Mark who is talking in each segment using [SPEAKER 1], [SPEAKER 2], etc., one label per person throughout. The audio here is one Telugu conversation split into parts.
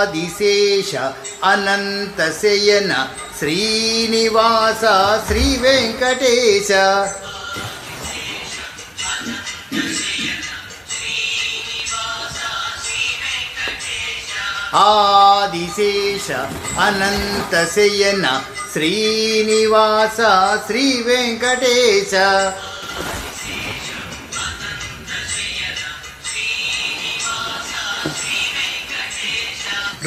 [SPEAKER 1] ఆదిశేష అనంతశయన శ్రీనివాస శ్రీ వెంకటేశ ఆదిశేష అనంతశయన శ్రీనివాస శ్రీ వెంకటేశ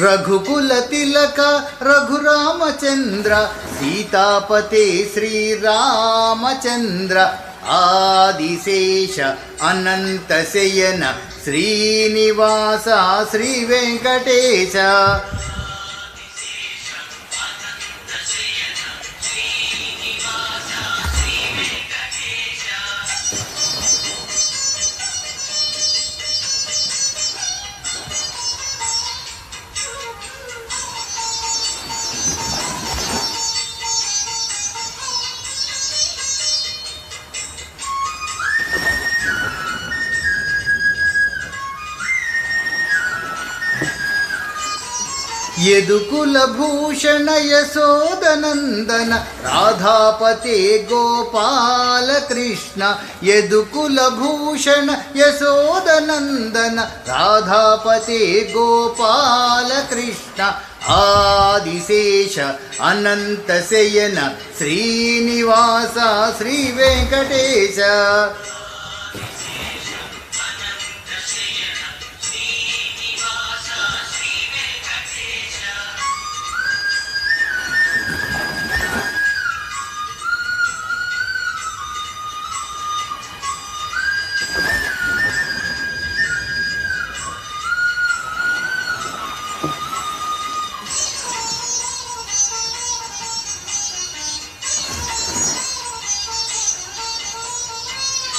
[SPEAKER 1] రఘుకుల తిలక రఘురామచంద్ర సీతాపతే శ్రీరామచంద్ర ఆదిశేష అనంతశయన శ్రీనివాస శ్రీ వెంకటేశ. యదుకుల భూషణ యశోదనందన రాధాపతే గోపాల కృష్ణ యదుకుల భూషణ యశోదనందన రాధాపతే గోపాల కృష్ణ ఆదిశేష అనంతశయన శ్రీనివాస శ్రీ వెంకటేశ.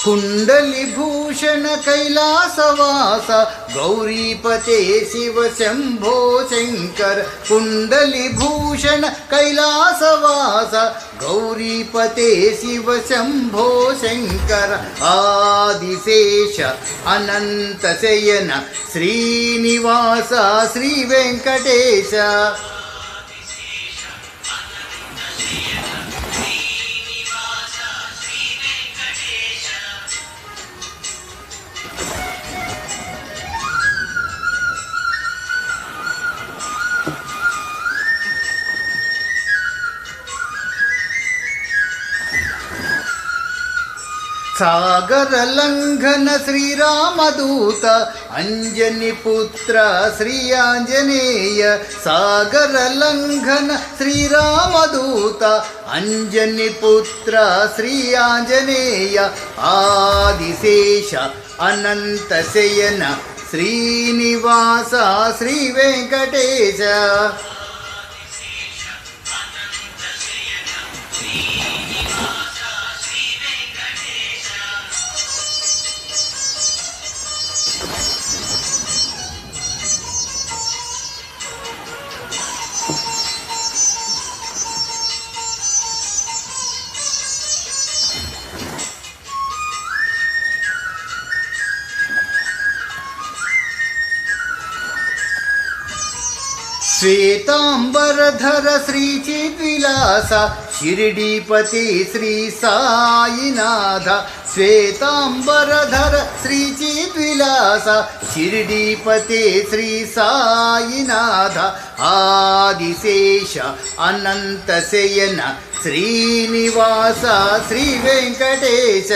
[SPEAKER 1] कुण्डलिभूषण कैलासवास गौरीपते शिव शम्भो शङ्कर कुण्डलिभूषण कैलासवास गौरीपते शिव शम्भो शङ्कर आदिशेष अनन्तशयन श्रीनिवास श्रीवेङ्कटेश సాగర లంఘన శ్రీరామదూత అంజని పుత్ర శ్రీ ఆంజనేయ సాగర లంఘన శ్రీరామదూత అంజని పుత్ర శ్రీ ఆంజనేయ ఆదిశేష అనంత శయన శ్రీనివాస శ్రీ వెంకటేశ శ్వేతాంబరధర శ్రీ చిద్విలాస షిరిడీపతి శ్రీ సాయినాథ శ్వేతాంబరధర శ్రీ చిద్విలాస షిరిడీపతి శ్రీ సాయినాథ ఆదిశేష అనంత శయన శ్రీనివాస శ్రీ వెంకటేశ.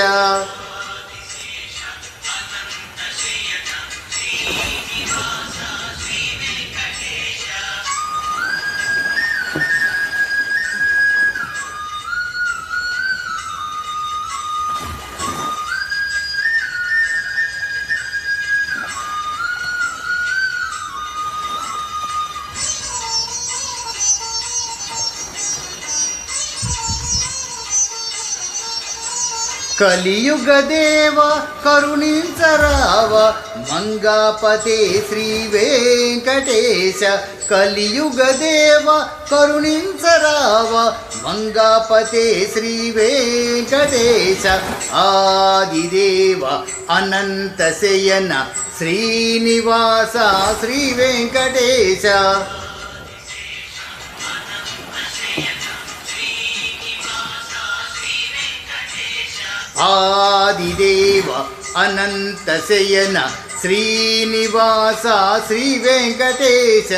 [SPEAKER 1] కలియుగ దేవ కరుణించరావ మంగాపతే శ్రీ వెంకటేశ. కలియుగ దేవ కరుణించరావ మంగాపతే శ్రీ వెంకటేశ. ఆదిదేవ అనంత శయన శ్రీనివాస శ్రీ వెంకటేశ. ఆదిదేవ అనంత శయన శ్రీనివాస శ్రీ వెంకటేశ.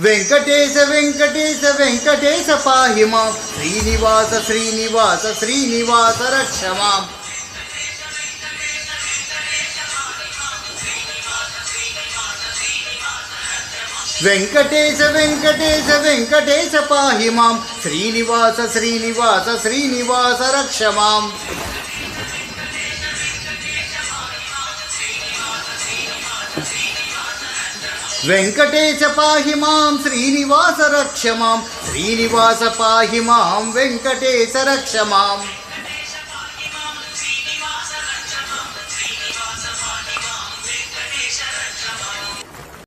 [SPEAKER 1] వెంకటేశ వెంకటేశ వెంకటేశ పాహిమాం. శ్రీనివాస శ్రీనివాస శ్రీనివాస రక్షమాం. వెంకటేశ వెంకటేశ వెంకటేశ పాహి మాం. శ్రీనివాస శ్రీనివాస శ్రీనివాస రక్ష మాం. వెంకటేశ పాహి మాం శ్రీనివాస రక్ష మాం. శ్రీనివాస పాహి మాం వెంకటేశ రక్ష మాం.